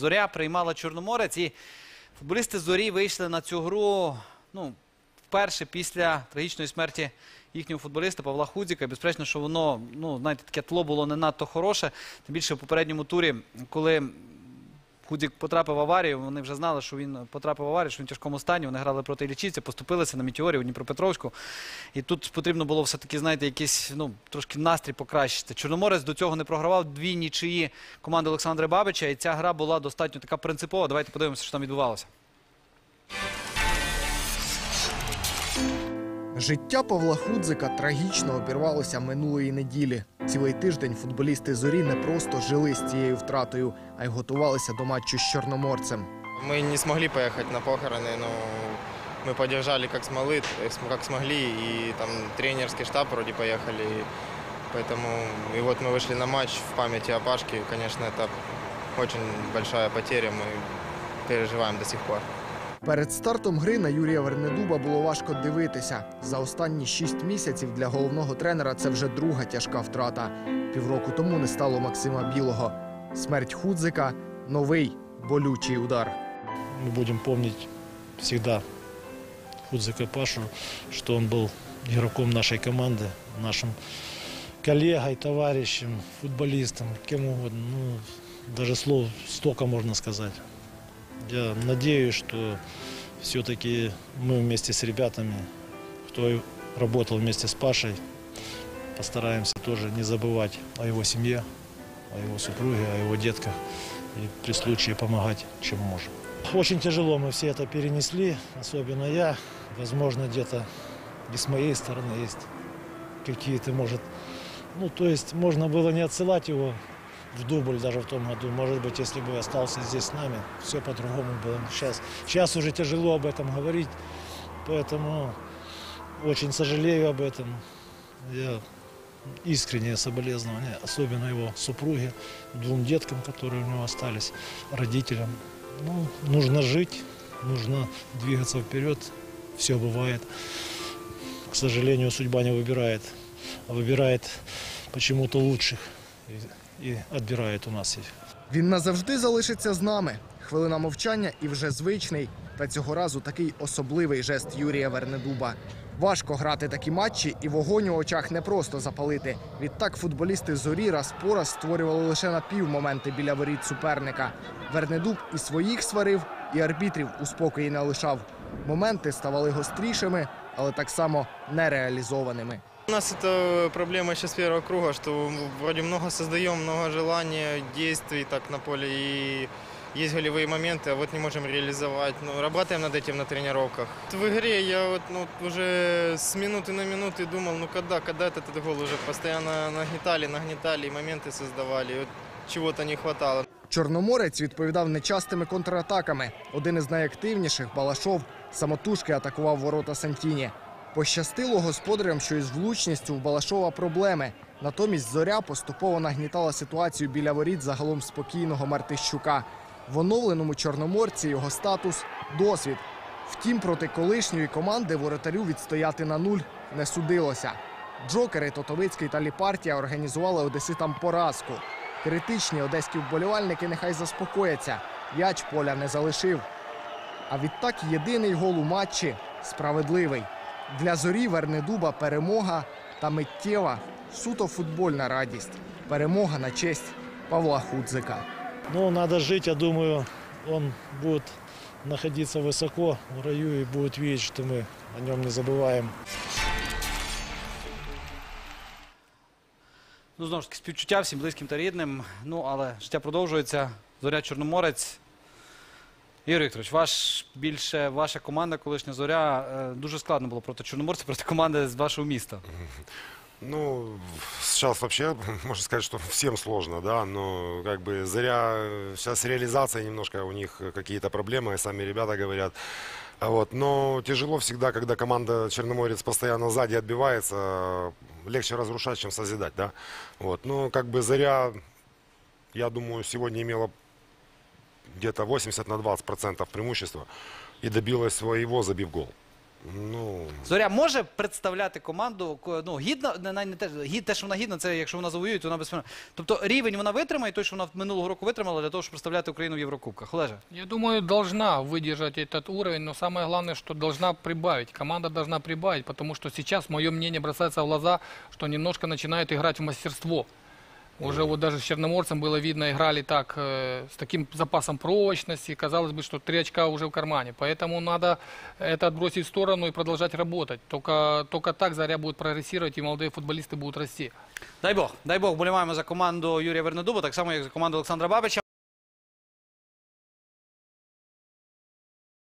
Зоря приймала Чорноморець, і футболісти зорі вийшли на цю гру ну, вперше після трагічної смерті їхнього футболіста Павла Худзіка. Безперечно, що воно, ну, знаєте, таке тло було не надто хороше. Тим більше в попередньому турі, коли Худзік потрапив в аварію, вони вже знали, що він потрапив в аварію, що він в тяжкому стані. Вони грали проти Іллічівця, поступилися на Мітіорі у Дніпропетровську. І тут потрібно було все-таки, знаєте, якийсь ну, трошки настрій покращити. Чорноморець до цього не програвав дві нічиї команди Олександра Бабича, і ця гра була достатньо така принципова. Давайте подивимося, що там відбувалося. Життя Павла Худзика трагічно обірвалося минулої неділі. Цілий тиждень футболісти зорі не просто жили з цією втратою, а й готувалися до матчу з чорноморцем. Мы не смогли поехать на похороны, но мы поддержали как смогли, как смогли, и там тренерский штаб вроде поехали, и поэтому и вот мы вышли на матч в памяти о Пашке, конечно, это очень большая потеря, мы переживаем до сих пор. Перед стартом гри на Юрія Вернедуба було важко дивитися. За останні шість місяців для головного тренера це вже друга тяжка втрата. Півроку тому не стало Максима Білого. Смерть Худзика новий болючий удар. мы будем помнить всегда Худзика Пашу, что он был игроком нашей команды, нашим коллегой, товарищем, футболистом, кем угодно. Ну, даже слов столько можно сказать. Я надеюсь, что все-таки мы вместе с ребятами, кто работал вместе с Пашей, постараемся тоже не забывать о его семье, о его супруге, о его детках и при случае помогать, чем можем. Очень тяжело мы все это перенесли, особенно я. Возможно, где-то и с моей стороны есть какие-то, может, ну, то есть можно было не отсылать его в дубль даже в том году. Может быть, если бы остался здесь с нами, все по-другому было. Сейчас, сейчас уже тяжело об этом говорить, поэтому очень сожалею об этом. Я искреннее соболезнование, особенно его супруге, двум деткам, которые у него остались, родителям. Ну, нужно жить, нужно двигаться вперед. Все бывает. К сожалению, судьба не выбирает, а выбирает почему-то лучших и отбирает у нас. Він назавжди залишиться з нами. Хвилина мовчання і вже звичний. Та цього разу такий особливий жест Юрія Вернедуба. Важко грати такі матчі, і вогонь у очах не просто запалити. Відтак футболісти зорі раз по раз створювали лише на пів моменти біля воріт суперника. Вернедуб і своїх сварив, і арбітрів у спокої не лишав. Моменти ставали гострішими, але так само нереалізованими. У нас это проблема еще с первого круга, что вроде много создаем, много желания, действий так на поле и есть голевые моменты, а вот не можем реализовать. Ну, работаем над этим на тренировках. В игре я вот ну, уже с минуты на минуты думал, ну когда, когда этот, этот гол уже постоянно нагнетали, нагнетали, и моменты создавали, и вот чего-то не хватало. Чорноморець відповідав нечастими контратаками. Один із найактивніших Балашов самотужки атакував ворота Сантіні. Пощастило господарям, що із влучністю у Балашова проблеми. Натомість зоря поступово нагнітала ситуацію біля воріт загалом спокійного Мартищука. В оновленому чорноморці його статус досвід. Втім, проти колишньої команди воротарю відстояти на нуль не судилося. Джокери Тотовицький та Ліпартія організували одеситам поразку. Критичні одеські вболівальники нехай заспокояться. Яч поля не залишив. А відтак єдиний гол у матчі справедливий. Для зорі Вернедуба перемога та миттєва суто футбольна радість. Перемога на честь Павла Худзика. Но надо жить, я думаю, он будет находиться высоко в раю и будет видеть, что мы о нем не забываем. Ну, знову ж таки, співчуття всім близьким та рідним. Ну, але життя продовжується. Зоря Чорноморець. Ігор Вікторович, ваш більше ваша команда, колишня зоря, е, дуже складно було проти Чорноморця, проти команди з вашого міста. Ну, сейчас вообще можно сказать, что всем сложно, да, но как бы зря э, сейчас реализация немножко у них какие-то проблемы, и сами ребята говорят. А Вот, но тяжело всегда, когда команда Черноморец постоянно сзади отбивается, легче разрушать, чем созидать, да. Вот, но как бы Заря, я думаю, сегодня имела где-то 80 на 20 процентов преимущества и добилась своего, забив гол. Ну, Зоря може представляти команду ко- ну, гідно, не, не, не те, гід, те, що вона гідна, це якщо вона завоює, то вона без Тобто рівень вона витримає, той, що вона минулого року витримала для того, щоб представляти Україну в Єврокубках. Олеже. Я думаю, должна выдержать этот уровень, но самое главное, что должна прибавить. Команда должна прибавить, потому что сейчас, мое мнение, бросается в глаза, что немножко начинают играть в мастерство. Уже вот даже с Черноморцем было видно, играли так, э, с таким запасом прочности. Казалось бы, что три очка уже в кармане. Поэтому надо это отбросить в сторону и продолжать работать. Только, только так Заря будет прогрессировать, и молодые футболисты будут расти. Дай Бог, дай Бог, боліваємо за команду Юрія Вернедуба, так само, як за команду Олександра Бабича.